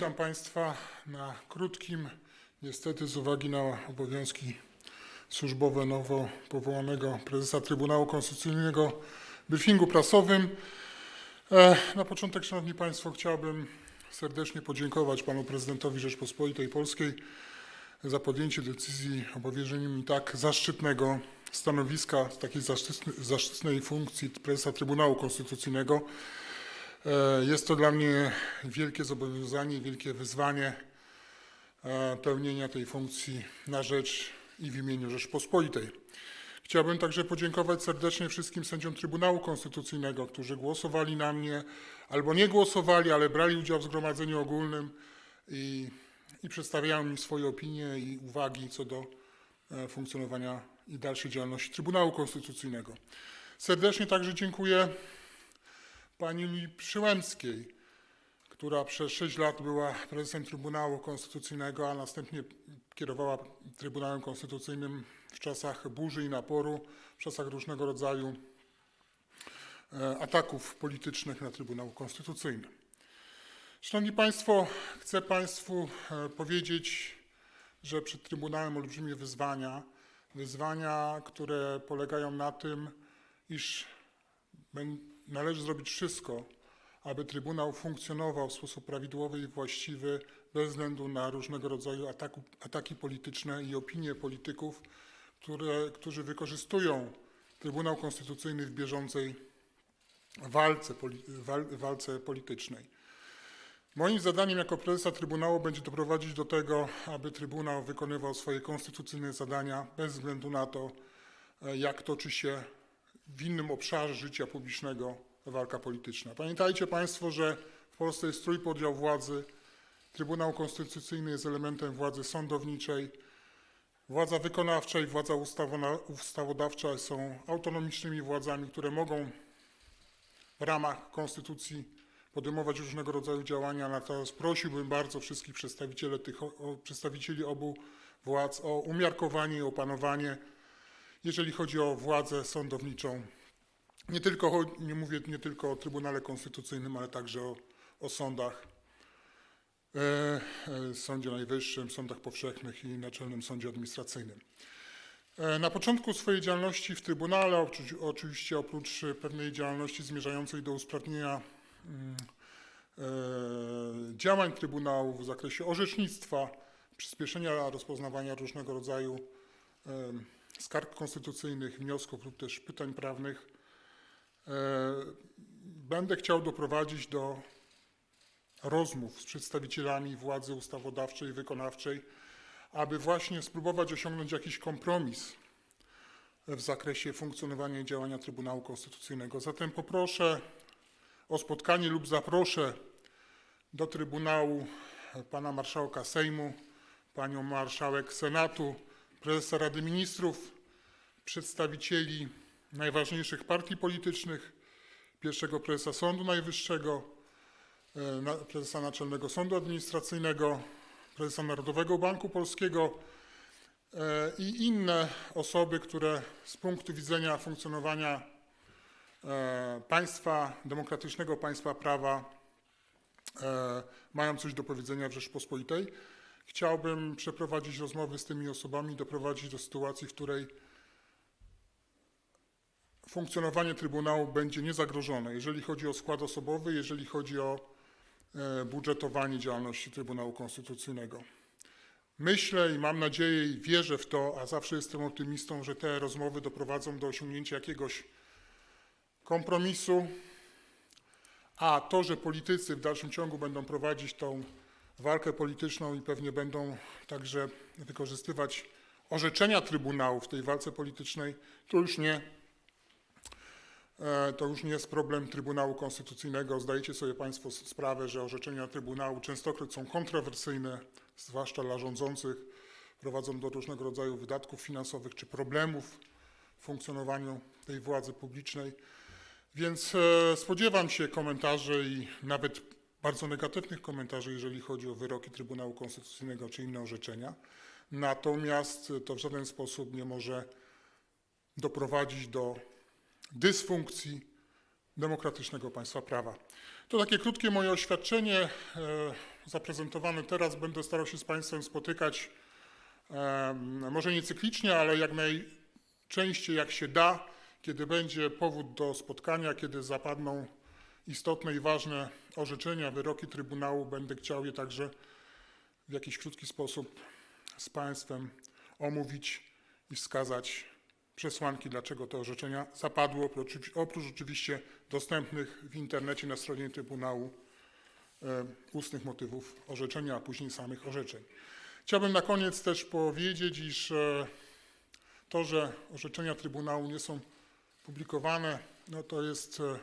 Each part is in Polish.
Witam Państwa na krótkim, niestety z uwagi na obowiązki służbowe nowo powołanego prezesa Trybunału Konstytucyjnego briefingu prasowym. E, Na początek, Szanowni Państwo, chciałbym serdecznie podziękować Panu Prezydentowi Rzeczpospolitej Polskiej za podjęcie decyzji o powierzeniu mi tak zaszczytnego stanowiska, takiej zaszczytnej, zaszczytnej funkcji prezesa Trybunału Konstytucyjnego. E, Jest to dla mnie wielkie zobowiązanie, wielkie wyzwanie e, pełnienia tej funkcji na rzecz i w imieniu Rzeczpospolitej. Chciałbym także podziękować serdecznie wszystkim sędziom Trybunału Konstytucyjnego, którzy głosowali na mnie albo nie głosowali, ale brali udział w zgromadzeniu ogólnym i, i przedstawiają mi swoje opinie i uwagi co do e, funkcjonowania i dalszej działalności Trybunału Konstytucyjnego. Serdecznie także dziękuję pani Julii Przyłębskiej, która przez 6 lat była prezesem Trybunału Konstytucyjnego, a następnie kierowała Trybunałem Konstytucyjnym w czasach burzy i naporu, w czasach różnego rodzaju e, ataków politycznych na Trybunał Konstytucyjny. Szanowni Państwo, chcę Państwu e, powiedzieć, że przed Trybunałem olbrzymie wyzwania, wyzwania, które polegają na tym, iż Należy zrobić wszystko, aby Trybunał funkcjonował w sposób prawidłowy i właściwy, bez względu na różnego rodzaju ataku, ataki polityczne i opinie polityków, które, którzy wykorzystują Trybunał Konstytucyjny w bieżącej walce, wal, walce politycznej. Moim zadaniem jako prezesa Trybunału będzie doprowadzić do tego, aby Trybunał wykonywał swoje konstytucyjne zadania bez względu na to, e, jak toczy się w innym obszarze życia publicznego walka polityczna. Pamiętajcie Państwo, że w Polsce jest trójpodział władzy. Trybunał Konstytucyjny jest elementem władzy sądowniczej. Władza wykonawcza i władza ustawodawcza są autonomicznymi władzami, które mogą w ramach konstytucji podejmować różnego rodzaju działania. Natomiast prosiłbym bardzo wszystkich przedstawicieli, tych, przedstawicieli obu władz o umiarkowanie i opanowanie jeżeli chodzi o władzę sądowniczą. Nie tylko, nie mówię nie tylko o Trybunale Konstytucyjnym, ale także o, o sądach, e, e, Sądzie Najwyższym, sądach powszechnych i Naczelnym Sądzie Administracyjnym. E, Na początku swojej działalności w Trybunale, oczy- oczywiście oprócz e, pewnej działalności zmierzającej do usprawnienia mm, działań Trybunału w zakresie orzecznictwa, przyspieszenia rozpoznawania różnego rodzaju skarg konstytucyjnych, wniosków lub też pytań prawnych, e, będę chciał doprowadzić do rozmów z przedstawicielami władzy ustawodawczej i wykonawczej, aby właśnie spróbować osiągnąć jakiś kompromis w zakresie funkcjonowania i działania Trybunału Konstytucyjnego. Zatem poproszę o spotkanie lub zaproszę do Trybunału pana marszałka Sejmu, panią marszałek Senatu, prezesa Rady Ministrów, przedstawicieli najważniejszych partii politycznych, pierwszego prezesa Sądu Najwyższego, e, prezesa Naczelnego Sądu Administracyjnego, prezesa Narodowego Banku Polskiego e, i inne osoby, które z punktu widzenia funkcjonowania e, państwa, demokratycznego państwa prawa mają coś do powiedzenia w Rzeczpospolitej. Chciałbym przeprowadzić rozmowy z tymi osobami, doprowadzić do sytuacji, w której funkcjonowanie Trybunału będzie niezagrożone, jeżeli chodzi o skład osobowy, jeżeli chodzi o e, budżetowanie działalności Trybunału Konstytucyjnego. Myślę i mam nadzieję i wierzę w to, a zawsze jestem optymistą, że te rozmowy doprowadzą do osiągnięcia jakiegoś kompromisu, a to, że politycy w dalszym ciągu będą prowadzić tą walkę polityczną i pewnie będą także wykorzystywać orzeczenia Trybunału w tej walce politycznej, to już nie, e, to już nie jest problem Trybunału Konstytucyjnego. Zdajecie sobie Państwo sprawę, że orzeczenia Trybunału częstokroć są kontrowersyjne, zwłaszcza dla rządzących, prowadzą do różnego rodzaju wydatków finansowych czy problemów w funkcjonowaniu tej władzy publicznej. Więc e, spodziewam się komentarzy i nawet bardzo negatywnych komentarzy, jeżeli chodzi o wyroki Trybunału Konstytucyjnego czy inne orzeczenia. Natomiast to w żaden sposób nie może doprowadzić do dysfunkcji demokratycznego państwa prawa. To takie krótkie moje oświadczenie. E, zaprezentowany teraz, będę starał się z Państwem spotykać em, może nie cyklicznie, ale jak najczęściej jak się da, kiedy będzie powód do spotkania, kiedy zapadną istotne i ważne orzeczenia, wyroki Trybunału, będę chciał je także w jakiś krótki sposób z Państwem omówić i wskazać przesłanki, dlaczego te orzeczenia zapadły, oprócz, oprócz oczywiście dostępnych w internecie na stronie Trybunału e, ustnych motywów orzeczenia, a później samych orzeczeń. Chciałbym na koniec też powiedzieć, iż e, to, że orzeczenia Trybunału nie są publikowane, no to jest e,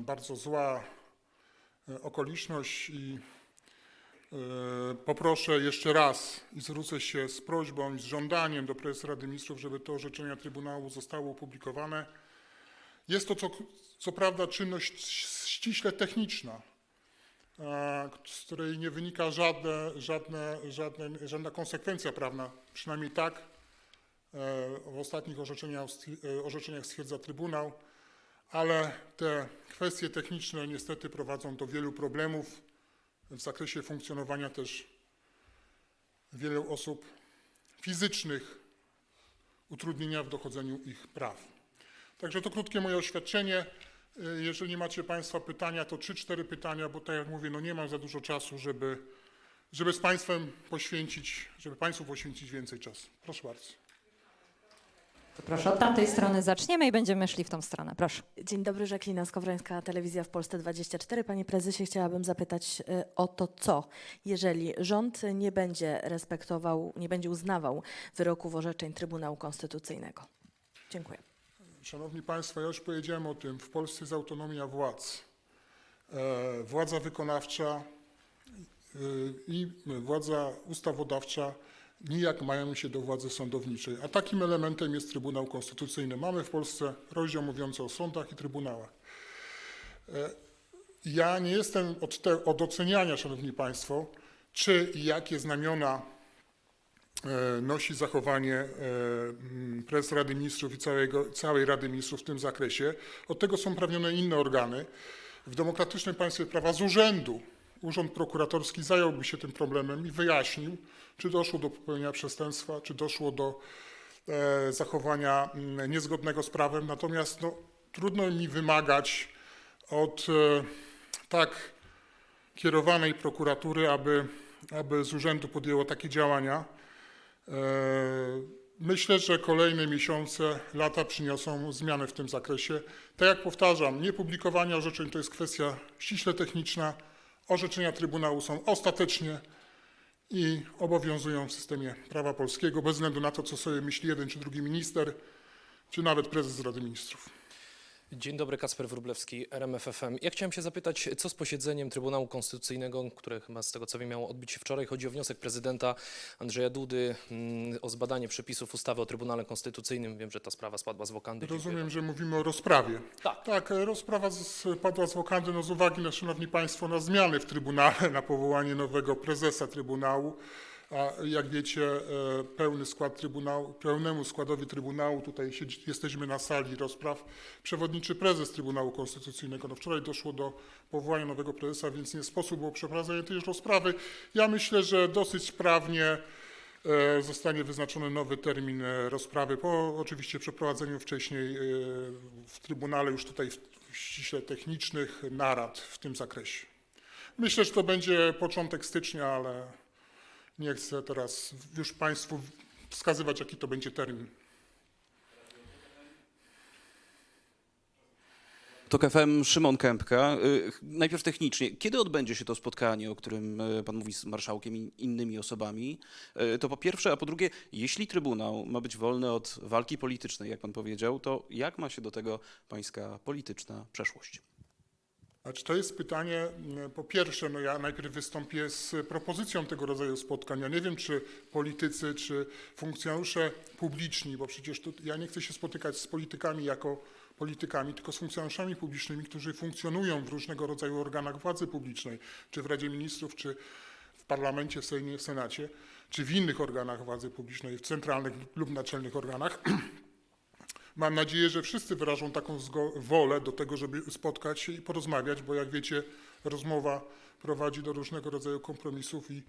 bardzo zła e, okoliczność i e, poproszę jeszcze raz i zwrócę się z prośbą i z żądaniem do prezesa Rady Ministrów, żeby te orzeczenia Trybunału zostały opublikowane. Jest to co, co prawda czynność ściśle techniczna, e, z której nie wynika żadne, żadne, żadne, żadna konsekwencja prawna, przynajmniej tak e, w ostatnich orzeczeniach, e, orzeczeniach stwierdza Trybunał, ale te kwestie techniczne niestety prowadzą do wielu problemów w zakresie funkcjonowania też wielu osób fizycznych, utrudnienia w dochodzeniu ich praw. Także to krótkie moje oświadczenie. Jeżeli macie Państwa pytania, to 3-4 pytania, bo tak jak mówię, no nie mam za dużo czasu, żeby, żeby z Państwem poświęcić, żeby Państwu poświęcić więcej czasu. Proszę bardzo. To proszę od tamtej strony zaczniemy i będziemy szli w tą stronę. Proszę. Dzień dobry, Żaklina Skowrońska, Telewizja w Polsce 24. Panie prezesie, chciałabym zapytać y, o to, co, jeżeli rząd nie będzie respektował, nie będzie uznawał wyroków orzeczeń Trybunału Konstytucyjnego. Dziękuję. Szanowni Państwo, ja już powiedziałem o tym. W Polsce jest autonomia władz. E, Władza wykonawcza y, i władza ustawodawcza nijak mają się do władzy sądowniczej. A takim elementem jest Trybunał Konstytucyjny. Mamy w Polsce rozdział mówiący o sądach i trybunałach. E, Ja nie jestem od, te, od oceniania, Szanowni Państwo, czy i jakie znamiona e, nosi zachowanie e, prezes Rady Ministrów i całego, całej Rady Ministrów w tym zakresie. Od tego są uprawnione inne organy. W demokratycznym państwie prawa z urzędu Urząd Prokuratorski zająłby się tym problemem i wyjaśnił, czy doszło do popełnienia przestępstwa, czy doszło do e, zachowania m, niezgodnego z prawem. Natomiast no, trudno mi wymagać od e, tak kierowanej prokuratury, aby, aby z urzędu podjęło takie działania. E, Myślę, że kolejne miesiące, lata przyniosą zmiany w tym zakresie. Tak jak powtarzam, niepublikowanie orzeczeń to jest kwestia ściśle techniczna. Orzeczenia Trybunału są ostatecznie i obowiązują w systemie prawa polskiego, bez względu na to, co sobie myśli jeden czy drugi minister, czy nawet prezes Rady Ministrów. Dzień dobry, Kasper Wróblewski, RMFFM. Ja chciałem się zapytać, co z posiedzeniem Trybunału Konstytucyjnego, które chyba z tego co wiem miało odbyć się wczoraj. Chodzi o wniosek prezydenta Andrzeja Dudy mm, o zbadanie przepisów ustawy o Trybunale Konstytucyjnym. Wiem, że ta sprawa spadła z wokandy. Rozumiem, że mówimy o rozprawie. Tak. Tak, rozprawa z, padła z wokandy no, z uwagi na, Szanowni Państwo, na zmiany w Trybunale, na powołanie nowego prezesa Trybunału. A jak wiecie, e, pełny skład Trybunału, pełnemu składowi Trybunału, tutaj siedzi, jesteśmy na sali rozpraw, przewodniczy prezes Trybunału Konstytucyjnego. No wczoraj doszło do powołania nowego prezesa, więc nie sposób było przeprowadzenie tej rozprawy. Ja myślę, że dosyć sprawnie e, zostanie wyznaczony nowy termin e, rozprawy po oczywiście przeprowadzeniu wcześniej w Trybunale już tutaj ściśle technicznych narad w tym zakresie. Myślę, że to będzie początek stycznia, ale nie chcę teraz już Państwu wskazywać, jaki to będzie termin. TOK FM, Szymon Kępka. Y, Najpierw technicznie. Kiedy odbędzie się to spotkanie, o którym y, pan mówi z marszałkiem i innymi osobami? Y, To po pierwsze, a po drugie, jeśli Trybunał ma być wolny od walki politycznej, jak pan powiedział, to jak ma się do tego pańska polityczna przeszłość? Znaczy, to jest pytanie, m, po pierwsze, no ja najpierw wystąpię z propozycją tego rodzaju spotkań. Ja nie wiem, czy politycy, czy funkcjonariusze publiczni, bo przecież tu, ja nie chcę się spotykać z politykami jako politykami, tylko z funkcjonariuszami publicznymi, którzy funkcjonują w różnego rodzaju organach władzy publicznej, czy w Radzie Ministrów, czy w parlamencie, w Sejmie, w Senacie, czy w innych organach władzy publicznej, w centralnych lub naczelnych organach. Mam nadzieję, że wszyscy wyrażą taką wolę do tego, żeby spotkać się i porozmawiać, bo jak wiecie, rozmowa prowadzi do różnego rodzaju kompromisów i,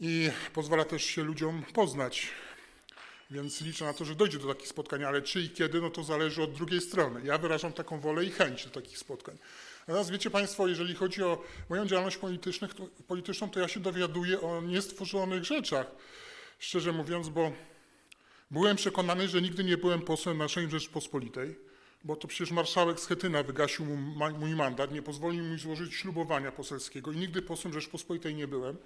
i pozwala też się ludziom poznać. Więc liczę na to, że dojdzie do takich spotkań, ale czy i kiedy, no to zależy od drugiej strony. Ja wyrażam taką wolę i chęć do takich spotkań. Natomiast wiecie Państwo, jeżeli chodzi o moją działalność polityczną, to ja się dowiaduję o niestworzonych rzeczach, szczerze mówiąc, bo byłem przekonany, że nigdy nie byłem posłem naszej Rzeczpospolitej, bo to przecież marszałek Schetyna wygasił mój mandat, nie pozwolił mi złożyć ślubowania poselskiego i nigdy posłem Rzeczpospolitej nie byłem.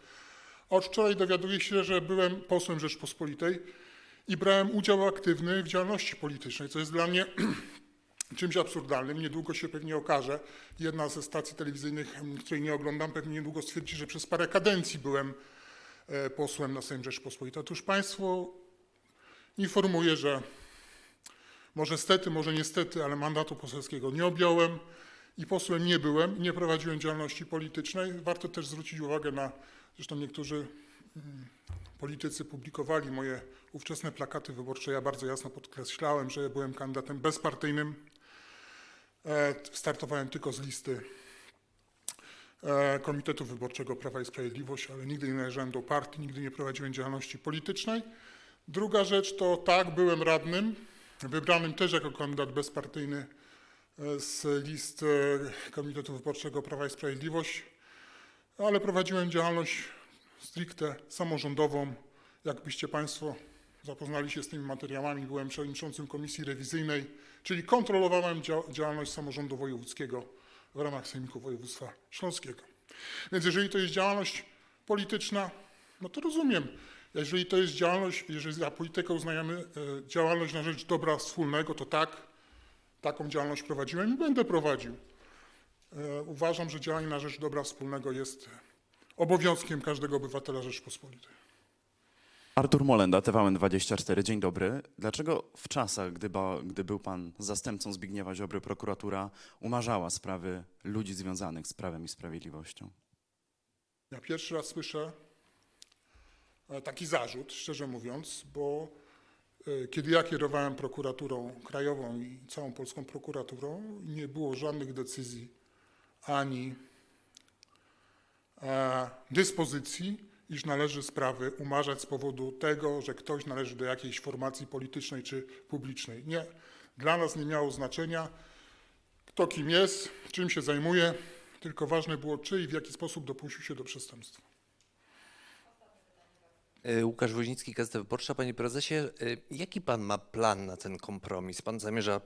Od wczoraj dowiaduję się, że byłem posłem Rzeczpospolitej i brałem udział aktywny w działalności politycznej, co jest dla mnie czymś absurdalnym. Niedługo się pewnie okaże. Jedna ze stacji telewizyjnych, której nie oglądam, pewnie niedługo stwierdzi, że przez parę kadencji byłem e, posłem na Sejm Rzeczpospolitej. Otóż Państwo informuję, że może stety, może niestety, ale mandatu poselskiego nie objąłem i posłem nie byłem nie prowadziłem działalności politycznej. Warto też zwrócić uwagę na, zresztą niektórzy mm, politycy publikowali moje ówczesne plakaty wyborcze. Ja bardzo jasno podkreślałem, że byłem kandydatem bezpartyjnym. E, Startowałem tylko z listy e, Komitetu Wyborczego Prawa i Sprawiedliwość, ale nigdy nie należałem do partii, nigdy nie prowadziłem działalności politycznej. Druga rzecz to tak, byłem radnym, wybranym też jako kandydat bezpartyjny e, z list e, Komitetu Wyborczego Prawa i Sprawiedliwość, ale prowadziłem działalność stricte samorządową. Jakbyście Państwo zapoznali się z tymi materiałami, byłem przewodniczącym komisji rewizyjnej, czyli kontrolowałem dzia- działalność samorządu wojewódzkiego w ramach Sejmiku Województwa Śląskiego. Więc jeżeli to jest działalność polityczna, no to rozumiem. Jeżeli to jest działalność, jeżeli za politykę uznajemy e, działalność na rzecz dobra wspólnego, to tak, taką działalność prowadziłem i będę prowadził. E, Uważam, że działanie na rzecz dobra wspólnego jest obowiązkiem każdego obywatela Rzeczpospolitej. Artur Molenda, TVN24. Dzień dobry. Dlaczego w czasach, gdy, ba, gdy był pan zastępcą Zbigniewa Ziobry, prokuratura umarzała sprawy ludzi związanych z Prawem i Sprawiedliwością? Ja pierwszy raz słyszę taki zarzut, szczerze mówiąc, bo e, kiedy ja kierowałem prokuraturą krajową i całą polską prokuraturą, nie było żadnych decyzji ani e, dyspozycji, iż należy sprawy umarzać z powodu tego, że ktoś należy do jakiejś formacji politycznej czy publicznej. Nie. Dla nas nie miało znaczenia, kto kim jest, czym się zajmuje, tylko ważne było, czy i w jaki sposób dopuścił się do przestępstwa. E, Łukasz Woźnicki, Gazeta Wyborcza. Panie prezesie, e, jaki pan ma plan na ten kompromis? Pan zamierza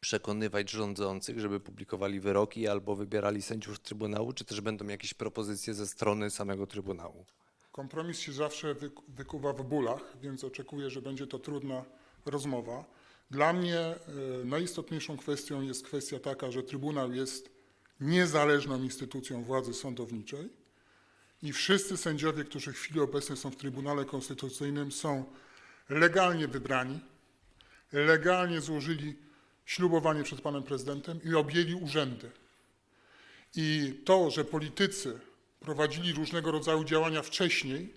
przekonywać rządzących, żeby publikowali wyroki albo wybierali sędziów Trybunału, czy też będą jakieś propozycje ze strony samego Trybunału? Kompromis się zawsze wyk- wykuwa w bólach, więc oczekuję, że będzie to trudna rozmowa. Dla mnie e, najistotniejszą kwestią jest kwestia taka, że Trybunał jest niezależną instytucją władzy sądowniczej i wszyscy sędziowie, którzy w chwili obecnej są w Trybunale Konstytucyjnym, są legalnie wybrani, legalnie złożyli ślubowanie przed panem prezydentem i objęli urzędy. I to, że politycy prowadzili różnego rodzaju działania wcześniej,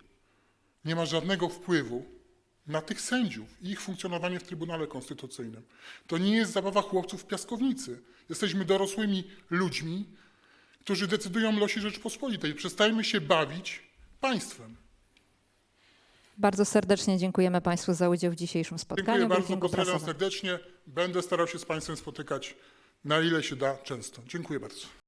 nie ma żadnego wpływu na tych sędziów i ich funkcjonowanie w Trybunale Konstytucyjnym. To nie jest zabawa chłopców w piaskownicy. Jesteśmy dorosłymi ludźmi, którzy decydują o losie Rzeczpospolitej. Przestajmy się bawić państwem. Bardzo serdecznie dziękujemy Państwu za udział w dzisiejszym spotkaniu. Dziękuję bardzo, pozdrawiam serdecznie. Będę starał się z państwem spotykać na ile się da często. Dziękuję bardzo.